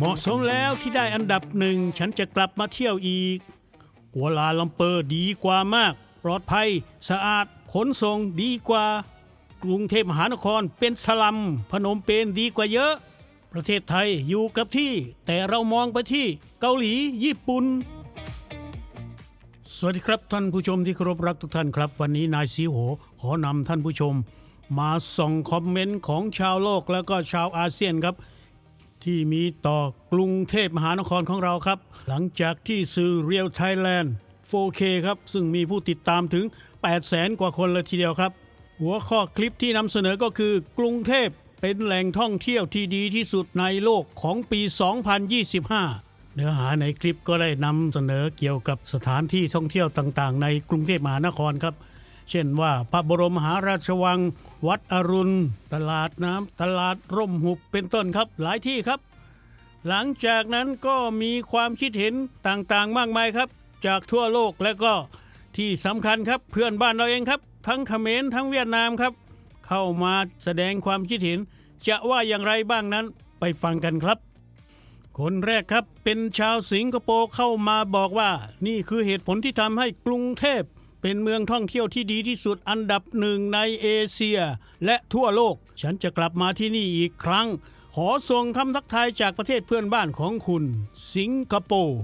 เหมาะสมแล้วที่ได้อันดับหนึ่งฉันจะกลับมาเที่ยวอีก กัวลาลัมเปอร์ดีกว่ามาก ปลอดภัย สะอาด ขนส่งดีกว่า กรุงเทพมหานครเป็นสลัม พนมเปญดีกว่าเยอะ ประเทศไทยอยู่กับที่ แต่เรามองไปที่เกาหลีญี่ปุ่นสวัสดีครับท่านผู้ชมที่เคารพรักทุกท่านครับ วันนี้นายสีโหขอนำท่านผู้ชม มาส่องคอมเมนต์ของชาวโลกแล้วก็ชาวอาเซียนครับ ที่มีต่อกรุงเทพมหานครของเราครับ หลังจากที่สื่อ Real Thailand 4K ครับ ซึ่งมีผู้ติดตามถึง 800,000 กว่าคนเลยทีเดียวครับ หัวข้อคลิปที่นำเสนอก็คือกรุงเทพเป็นแหล่งท่องเที่ยวที่ดีที่สุดในโลกของปี 2025เนื้อหาในคลิปก็ได้นำเสนอเกี่ยวกับสถานที่ท่องเที่ยวต่างๆ ในกรุงเทพมหานครครับ เช่นว่าพระบรมมหาราชวัง วัดอรุณ ตลาดน้ำตลาดร่มหุบเป็นต้นครับหลายที่ครับ หลังจากนั้นก็มีความคิดเห็นต่างๆ มากมายครับ จากทั่วโลกและก็ที่สำคัญครับเพื่อนบ้านเราเองครับ ทั้งเขมรทั้งเวียดนามครับ เข้ามาแสดงความคิดเห็น จะว่าอย่างไรบ้างนั้นไปฟังกันครับ คนแรกครับเป็นชาวสิงคโปร์เข้ามาบอกว่า นี่คือเหตุผลที่ทำให้กรุงเทพ เป็นเมืองท่องเที่ยวที่ดีที่สุดอันดับหนึ่งในเอเชีย และทั่วโลก ฉันจะกลับมาที่นี่อีกครั้ง ขอส่งคำทักทายจากประเทศเพื่อนบ้านของคุณ สิงคโปร์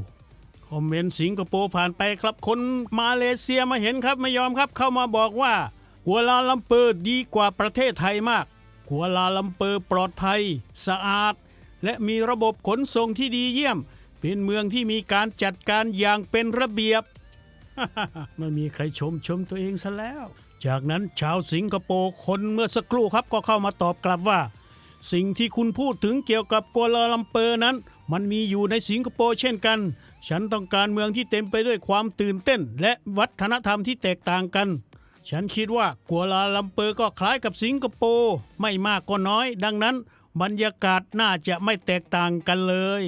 คอมเมนต์สิงคโปร์ผ่านไปครับคนมาเลเซียมาเห็นครับไม่ยอมครับเข้ามาบอกว่ากัวลาลัมเปอร์ดีกว่าประเทศไทยมากกัวลาลัมเปอร์ปลอดภัย สะอาด และมีระบบขนส่งที่ดีเยี่ยม เป็นเมืองที่มีการจัดการอย่างเป็นระเบียบ ไม่มีใครชมชมตัวเองซะแล้ว จากนั้นชาวสิงคโปร์คนเมื่อสักครู่ครับก็เข้ามาตอบกลับว่า สิ่งที่คุณพูดถึงเกี่ยวกับกัวลาลัมเปอร์นั้น มันมีอยู่ในสิงคโปร์เช่นกัน ฉันต้องการเมืองที่เต็มไปด้วยความตื่นเต้น และวัฒนธรรมที่แตกต่างกัน ฉันคิดว่ากัวลาลัมเปอร์ก็คล้ายกับสิงคโปร์ไม่มากก็น้อย ดังนั้นบรรยากาศน่าจะไม่แตกต่างกันเลย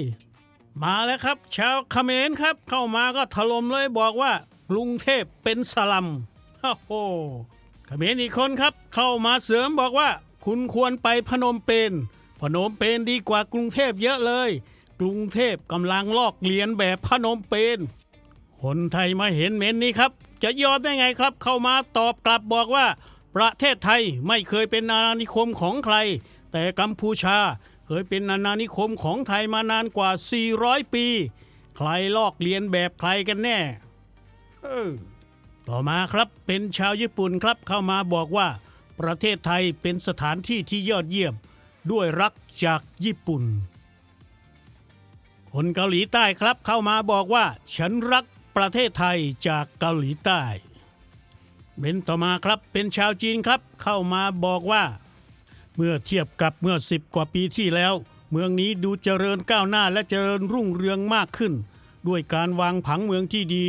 มาแล้วครับ ชาวเขมรครับ เข้ามาก็ถล่มเลยบอกว่า กรุงเทพเป็นสลัมโอ้โหขมรอีกคนครับ เข้ามาเสริมบอกว่า คุณควรไปพนมเปญพนมเปญดีกว่ากรุงเทพเยอะเลย กรุงเทพกำลังลอกเลียนแบบพนมเปญคนไทยมาเห็นเมนนี้ครับ จะยอมได้ไงครับ เข้ามาตอบกลับบอกว่า ประเทศไทยไม่เคยเป็นอาณานิคมของใคร แต่กัมพูชาเคยเป็นอาณานิคมของไทยมานานกว่า 400 ปี ใครลอกเลียนแบบใครกันแน่ ต่อมาครับเป็นชาวญี่ปุ่นครับเข้ามาบอกว่า ประเทศไทยเป็นสถานที่ที่ยอดเยี่ยม ด้วยรักจากญี่ปุ่น คนเกาหลีใต้ครับเข้ามาบอกว่า ฉันรักประเทศไทยจากเกาหลีใต้เบนต่อมาครับเป็นชาวจีนครับเข้ามาบอกว่า เมื่อเทียบกับเมื่อสิบกว่าปีที่แล้ว เมืองนี้ดูเจริญก้าวหน้าและเจริญรุ่งเรืองมากขึ้น ด้วยการวางผังเมืองที่ดี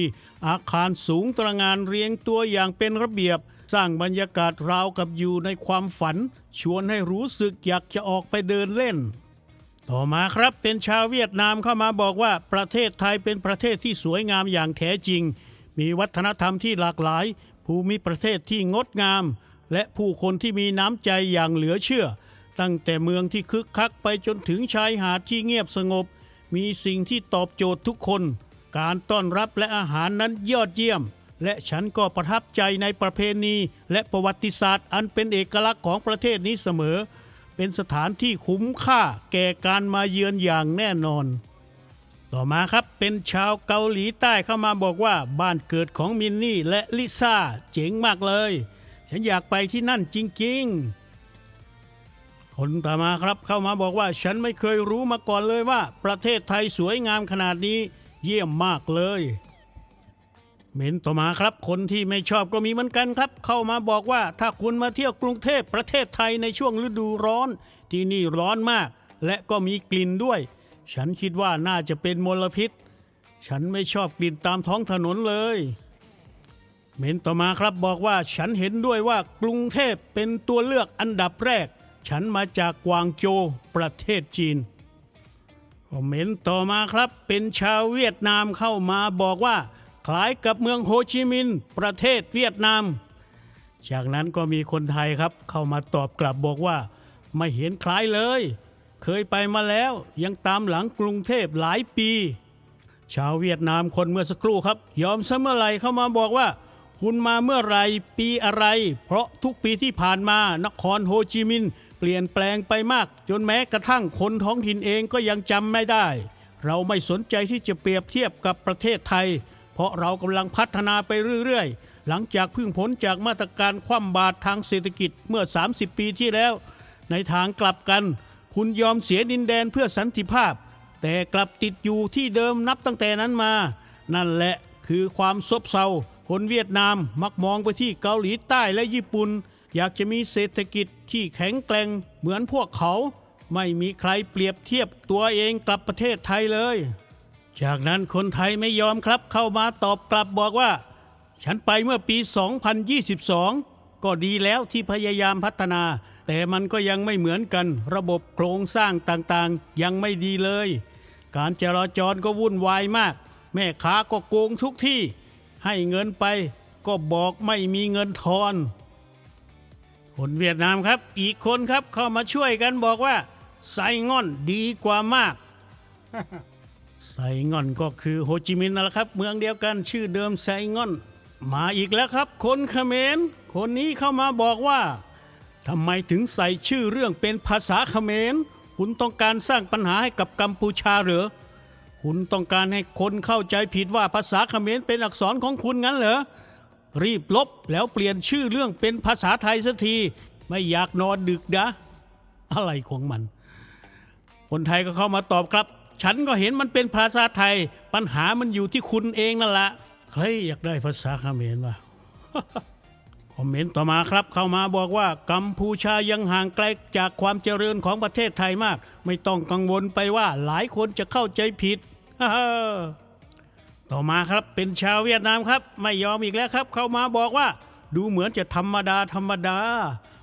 อาคารสูงตระงานเรียงตัวอย่างเป็นระเบียบ สร้างบรรยากาศราวกับอยู่ในความฝัน ชวนให้รู้สึกอยากจะออกไปเดินเล่น ต่อมาครับเป็นชาวเวียดนามเข้ามาบอกว่าประเทศไทยเป็นประเทศที่สวยงามอย่างแท้จริง มีวัฒนธรรมที่หลากหลาย ภูมิประเทศที่งดงาม และผู้คนที่มีน้ำใจอย่างเหลือเชื่อ ตั้งแต่เมืองที่คึกคักไปจนถึงชายหาดที่เงียบสงบ มีสิ่งที่ตอบโจทย์ทุกคน การต้อนรับและอาหารนั้นยอดเยี่ยม และฉันก็ประทับใจในประเพณี และประวัติศาสตร์ อันเป็นเอกลักษณ์ของประเทศนี้เสมอ เป็นสถานที่คุ้มค่าแก่การมาเยือนอย่างแน่นอน ต่อมาครับเป็นชาวเกาหลีใต้เข้ามาบอกว่าบ้านเกิดของมินนี่และลิซ่าเจ๋งมากเลย ฉันอยากไปที่นั่นจริงๆ คนต่อมาครับเข้ามาบอกว่าฉันไม่เคยรู้มาก่อนเลยว่า ประเทศไทยสวยงามขนาดนี้ เยี่ยมมากเลยเมนต่อมาครับ คนที่ไม่ชอบก็มีเหมือนกันครับ เข้ามาบอกว่าถ้าคุณมาเที่ยวกรุงเทพประเทศไทยในช่วงฤดูร้อน ที่นี่ร้อนมาก และก็มีกลิ่นด้วย ฉันคิดว่าน่าจะเป็นมลพิษ ฉันไม่ชอบกลิ่นตามท้องถนนเลยเมนต่อมาครับบอกว่าฉันเห็นด้วยว่ากรุงเทพเป็นตัวเลือกอันดับแรก ฉันมาจากกวางโจวประเทศจีนคอมเมนต์ต่อมาครับ เป็นชาวเวียดนามเข้ามาบอกว่า คล้ายกับเมืองโฮจิมินห์ประเทศเวียดนาม จากนั้นก็มีคนไทยครับเข้ามาตอบกลับบอกว่า ไม่เห็นคล้ายเลย เคยไปมาแล้วยังตามหลังกรุงเทพหลายปี ชาวเวียดนามคนเมื่อสักครู่ครับ ยอมซะเมื่อไหรเข้ามาบอกว่า คุณมาเมื่อไหรปีอะไร เพราะทุกปีที่ผ่านมานครโฮจิมินห์ เปลี่ยนแปลงไปมาก จนแม้กระทั่งคนท้องถิ่นเองก็ยังจำไม่ได้ เราไม่สนใจที่จะเปรียบเทียบกับประเทศไทย เพราะเรากำลังพัฒนาไปเรื่อยๆ หลังจากพึ่งผลจากมาตรการคว่ำบาตรทางเศรษฐกิจเมื่อ 30 ปีที่แล้ว ในทางกลับกัน คุณยอมเสียดินแดนเพื่อสันติภาพ แต่กลับติดอยู่ที่เดิมนับตั้งแต่นั้นมา นั่นแหละคือความซบเซาคนเวียดนามมักมองไปที่เกาหลีใต้และญี่ปุ่น อยากจะมีเศรษฐกิจที่แข็งแกร่งเหมือนพวกเขา ไม่มีใครเปรียบเทียบตัวเองกับประเทศไทยเลย จากนั้นคนไทยไม่ยอมครับเข้ามาตอบกลับบอกว่า ฉันไปเมื่อปี 2022 ก็ดีแล้วที่พยายามพัฒนา แต่มันก็ยังไม่เหมือนกัน ระบบโครงสร้างต่างๆ ยังไม่ดีเลย การจราจรก็วุ่นวายมาก แม่ค้าก็โกงทุกที่ ให้เงินไปก็บอกไม่มีเงินทอน คนเวียดนามครับ อีกคนครับเข้ามาช่วยกันบอกว่า ไซง่อนดีกว่ามาก ไซง่อนก็คือโฮจิมินห์นั่นแหละครับ เมืองเดียวกันชื่อเดิมไซง่อน มาอีกแล้วครับ คนเขมร คนนี้เข้ามาบอกว่าทำไมถึงใส่ชื่อเรื่องเป็นภาษาเขมร คุณต้องการสร้างปัญหาให้กับกัมพูชาเหรอ คุณต้องการให้คนเข้าใจผิดว่าภาษาเขมรเป็นอักษรของคุณงั้นเหรอ รีบลบแล้วเปลี่ยนชื่อเรื่องเป็นภาษาไทยสักที ไม่อยากนอนดึกนะ อะไรของมัน คนไทยก็เข้ามาตอบครับ ฉันก็เห็นมันเป็นภาษาไทย ปัญหามันอยู่ที่คุณเองนั่นแหละใครอยากได้ภาษาเขมรวะคอมเมนต์ต่อมาครับเข้ามาบอกว่ากัมพูชายังห่างไกลจากความเจริญของประเทศไทยมาก ไม่ต้องกังวลไปว่าหลายคนจะเข้าใจผิด ต่อมาครับเป็นชาวเวียดนามครับ ไม่ยอมอีกแล้วครับ เข้ามาบอกว่า ดูเหมือนจะธรรมดาธรรมดา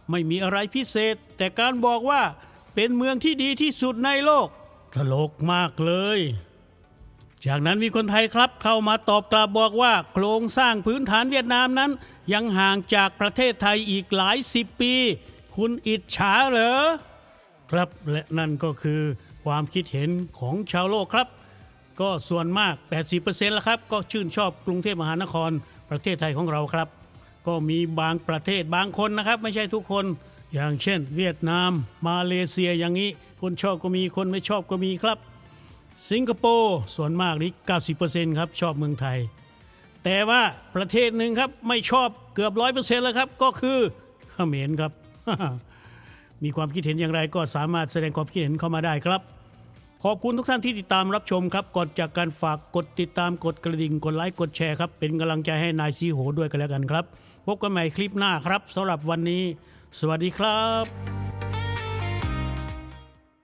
ไม่มีอะไรพิเศษ แต่การบอกว่าเป็นเมืองที่ดีที่สุดในโลก ตลกมากเลย จากนั้นมีคนไทยครับเข้ามาตอบกลับบอกว่า โครงสร้างพื้นฐานเวียดนามนั้น ยังห่างจากประเทศไทยอีกหลายสิบปี คุณอิจฉาเหรอครับและนั่นก็คือความคิดเห็นของชาวโลกครับ ก็ส่วนมาก 80%แล้วครับ ก็ชื่นชอบกรุงเทพมหานครประเทศไทยของเราครับ ก็มีบางประเทศบางคนนะครับ ไม่ใช่ทุกคน อย่างเช่น เวียดนาม มาเลเซียอย่างนี้ คนชอบก็มีคนไม่ชอบก็มีครับ สิงคโปร์ส่วนมากนี่90%ครับชอบเมืองไทย แต่ว่าประเทศหนึ่งครับไม่ชอบเกือบร้อยเปอร์เซ็นต์แล้วครับก็คือเขมรครับมีความคิดเห็นอย่างไรก็สามารถแสดงความคิดเห็นเข้ามาได้ครับ ขอบคุณทุกท่านที่ติดตามรับชมครับก่อนจากการฝากกดติดตามกดกระดิ่งกดไลค์กดแชร์ครับเป็นกำลังใจให้นายซีโหด้วยกันแล้วกันครับ พบกันใหม่คลิปหน้าครับสำหรับวันนี้ สวัสดีครับ